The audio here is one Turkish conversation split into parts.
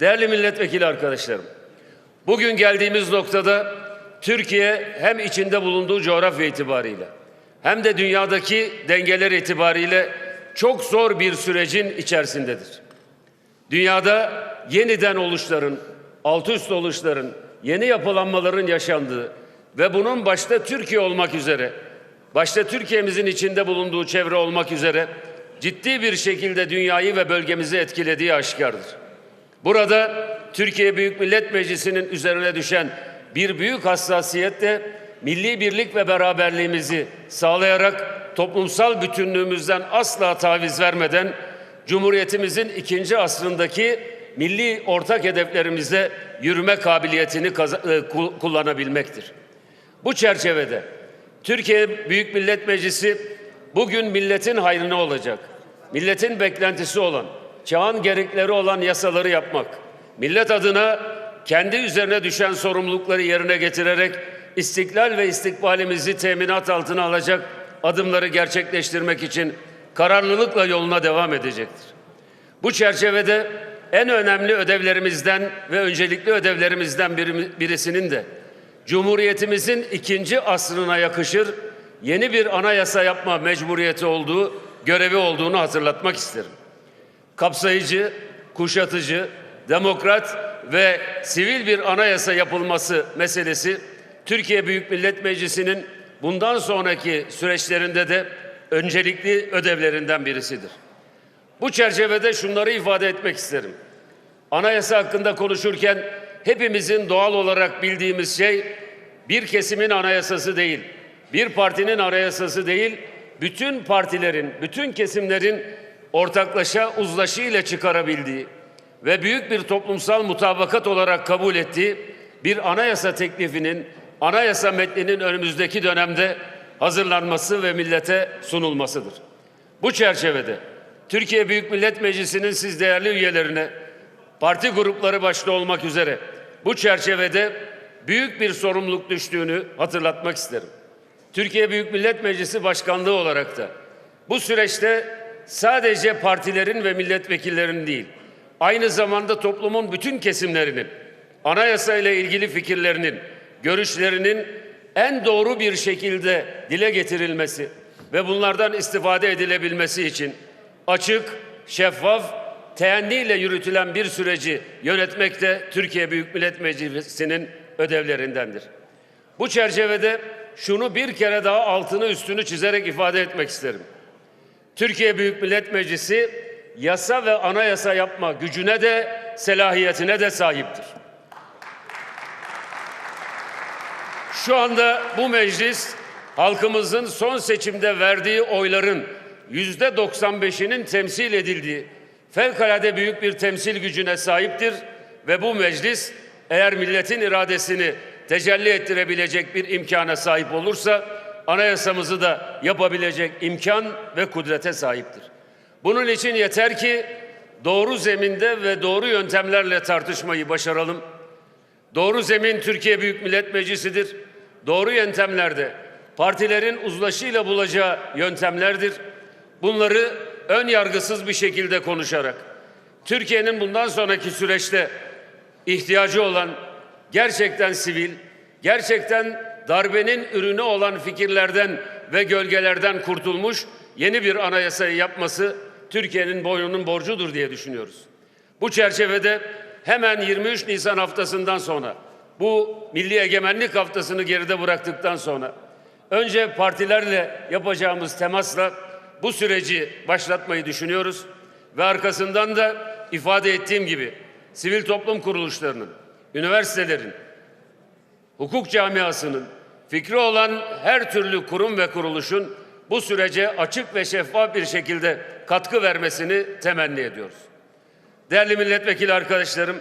Değerli milletvekili arkadaşlarım, bugün geldiğimiz noktada Türkiye hem içinde bulunduğu coğrafya itibariyle hem de dünyadaki dengeler itibariyle çok zor bir sürecin içerisindedir. Dünyada yeniden oluşların, alt üst oluşların, yeni yapılanmaların yaşandığı ve bunun başta Türkiye olmak üzere, başta Türkiye'mizin içinde bulunduğu çevre olmak üzere ciddi bir şekilde dünyayı ve bölgemizi etkilediği aşikardır. Burada Türkiye Büyük Millet Meclisi'nin üzerine düşen bir büyük hassasiyet de milli birlik ve beraberliğimizi sağlayarak toplumsal bütünlüğümüzden asla taviz vermeden Cumhuriyetimizin ikinci asrındaki milli ortak hedeflerimize yürüme kabiliyetini e, ku- kullanabilmektir. Bu çerçevede Türkiye Büyük Millet Meclisi bugün milletin hayrına olacak, milletin beklentisi olan, çağın gerekleri olan yasaları yapmak, millet adına kendi üzerine düşen sorumlulukları yerine getirerek istiklal ve istikbalimizi teminat altına alacak adımları gerçekleştirmek için kararlılıkla yoluna devam edecektir. Bu çerçevede en önemli ödevlerimizden ve öncelikli ödevlerimizden biri- birisinin de Cumhuriyetimizin ikinci asrına yakışır yeni bir anayasa yapma mecburiyeti olduğu, görevi olduğunu hatırlatmak isterim. Kapsayıcı, kuşatıcı, demokrat ve sivil bir anayasa yapılması meselesi Türkiye Büyük Millet Meclisi'nin bundan sonraki süreçlerinde de öncelikli ödevlerinden birisidir. Bu çerçevede şunları ifade etmek isterim. Anayasa hakkında konuşurken hepimizin doğal olarak bildiğimiz şey bir kesimin anayasası değil, bir partinin anayasası değil, bütün partilerin, bütün kesimlerin ortaklaşa uzlaşı ile çıkarabildiği ve büyük bir toplumsal mutabakat olarak kabul ettiği bir anayasa teklifinin, anayasa metninin önümüzdeki dönemde hazırlanması ve millete sunulmasıdır. Bu çerçevede Türkiye Büyük Millet Meclisi'nin siz değerli üyelerine parti grupları başta olmak üzere bu çerçevede büyük bir sorumluluk düştüğünü hatırlatmak isterim. Türkiye Büyük Millet Meclisi Başkanlığı olarak da bu süreçte sadece partilerin ve milletvekillerinin değil, aynı zamanda toplumun bütün kesimlerinin anayasa ile ilgili fikirlerinin, görüşlerinin en doğru bir şekilde dile getirilmesi ve bunlardan istifade edilebilmesi için açık, şeffaf, teenniyle yürütülen bir süreci yönetmek de Türkiye Büyük Millet Meclisi'nin ödevlerindendir. Bu çerçevede şunu bir kere daha altını üstünü çizerek ifade etmek isterim. Türkiye Büyük Millet Meclisi yasa ve anayasa yapma gücüne de selahiyetine de sahiptir. Şu anda bu meclis halkımızın son seçimde verdiği oyların yüzde 95'inin temsil edildiği fevkalade büyük bir temsil gücüne sahiptir ve bu meclis eğer milletin iradesini tecelli ettirebilecek bir imkana sahip olursa anayasamızı da yapabilecek imkan ve kudrete sahiptir. Bunun için yeter ki doğru zeminde ve doğru yöntemlerle tartışmayı başaralım. Doğru zemin Türkiye Büyük Millet Meclisi'dir. Doğru yöntemlerde partilerin uzlaşıyla bulacağı yöntemlerdir. Bunları ön yargısız bir şekilde konuşarak Türkiye'nin bundan sonraki süreçte ihtiyacı olan gerçekten sivil, gerçekten darbenin ürünü olan fikirlerden ve gölgelerden kurtulmuş yeni bir anayasayı yapması Türkiye'nin boynunun borcudur diye düşünüyoruz. Bu çerçevede hemen 23 Nisan haftasından sonra bu Milli Egemenlik Haftası'nı geride bıraktıktan sonra önce partilerle yapacağımız temasla bu süreci başlatmayı düşünüyoruz ve arkasından da ifade ettiğim gibi sivil toplum kuruluşlarının, üniversitelerin, hukuk camiasının, fikri olan her türlü kurum ve kuruluşun bu sürece açık ve şeffaf bir şekilde katkı vermesini temenni ediyoruz. Değerli milletvekili arkadaşlarım,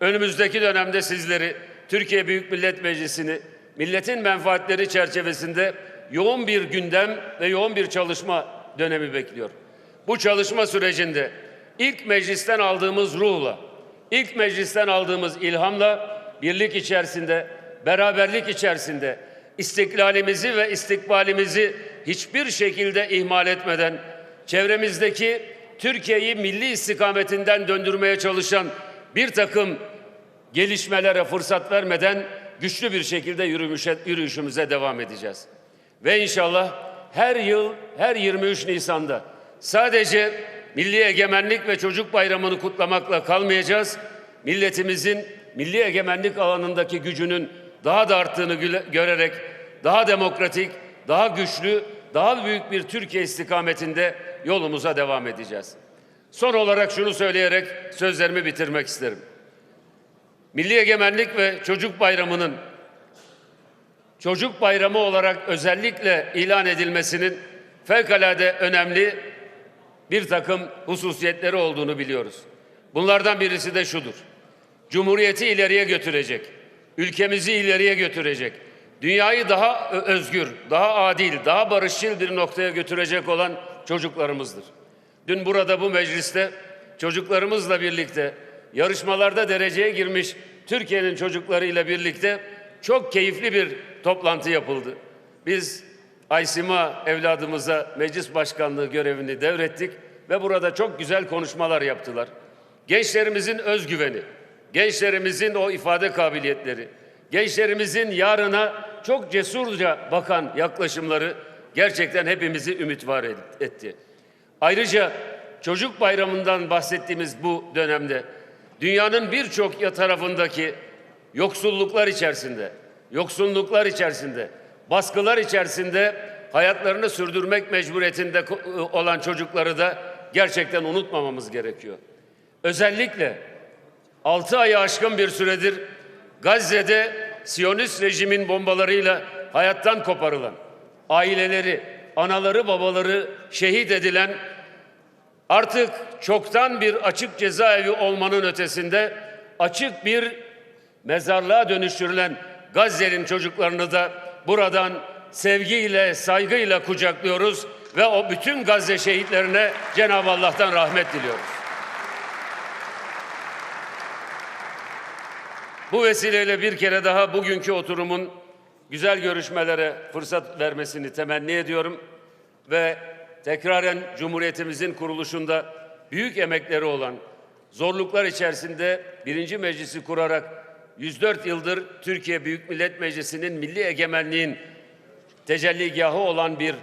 önümüzdeki dönemde sizleri Türkiye Büyük Millet Meclisi'ni milletin menfaatleri çerçevesinde yoğun bir gündem ve yoğun bir çalışma dönemi bekliyor. Bu çalışma sürecinde ilk meclisten aldığımız ruhla, ilk meclisten aldığımız ilhamla birlik içerisinde, beraberlik içerisinde istiklalimizi ve istikbalimizi hiçbir şekilde ihmal etmeden çevremizdeki Türkiye'yi milli istikametinden döndürmeye çalışan bir takım gelişmelere fırsat vermeden güçlü bir şekilde yürümüşe, yürüyüşümüze devam edeceğiz. Ve inşallah her yıl, her 23 Nisan'da sadece Milli Egemenlik ve Çocuk Bayramı'nı kutlamakla kalmayacağız. Milletimizin milli egemenlik alanındaki gücünün daha da arttığını görerek daha demokratik, daha güçlü, daha büyük bir Türkiye istikametinde yolumuza devam edeceğiz. Son olarak şunu söyleyerek sözlerimi bitirmek isterim. Milli Egemenlik ve Çocuk Bayramı'nın Çocuk Bayramı olarak özellikle ilan edilmesinin fevkalade önemli bir takım hususiyetleri olduğunu biliyoruz. Bunlardan birisi de şudur. Cumhuriyeti ileriye götürecek, ülkemizi ileriye götürecek, dünyayı daha özgür, daha adil, daha barışçıl bir noktaya götürecek olan çocuklarımızdır. Dün burada bu mecliste çocuklarımızla birlikte yarışmalarda dereceye girmiş Türkiye'nin çocuklarıyla birlikte çok keyifli bir toplantı yapıldı. Biz Aysima evladımıza meclis başkanlığı görevini devrettik ve burada çok güzel konuşmalar yaptılar. Gençlerimizin özgüveni, gençlerimizin o ifade kabiliyetleri, gençlerimizin yarına çok cesurca bakan yaklaşımları gerçekten hepimizi ümit var etti. Ayrıca çocuk bayramından bahsettiğimiz bu dönemde dünyanın birçok tarafındaki yoksulluklar içerisinde, yoksunluklar içerisinde, baskılar içerisinde hayatlarını sürdürmek mecburiyetinde ko- olan çocukları da gerçekten unutmamamız gerekiyor. Özellikle 6 ayı aşkın bir süredir Gazze'de Siyonist rejimin bombalarıyla hayattan koparılan, aileleri, anaları, babaları şehit edilen artık çoktan bir açık cezaevi olmanın ötesinde açık bir mezarlığa dönüştürülen Gazze'nin çocuklarını da buradan sevgiyle, saygıyla kucaklıyoruz ve o bütün Gazze şehitlerine Cenab-ı Allah'tan rahmet diliyoruz. Bu vesileyle bir kere daha bugünkü oturumun güzel görüşmelere fırsat vermesini temenni ediyorum ve tekraren Cumhuriyetimizin kuruluşunda büyük emekleri olan, zorluklar içerisinde birinci meclisi kurarak 104 yıldır Türkiye Büyük Millet Meclisi'nin milli egemenliğin tecelligahı olan bir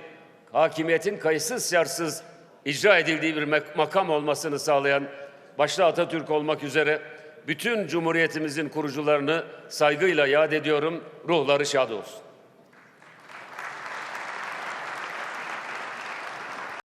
hakimiyetin kayıtsız şartsız icra edildiği bir makam olmasını sağlayan başta Atatürk olmak üzere bütün Cumhuriyetimizin kurucularını saygıyla yad ediyorum. Ruhları şad olsun.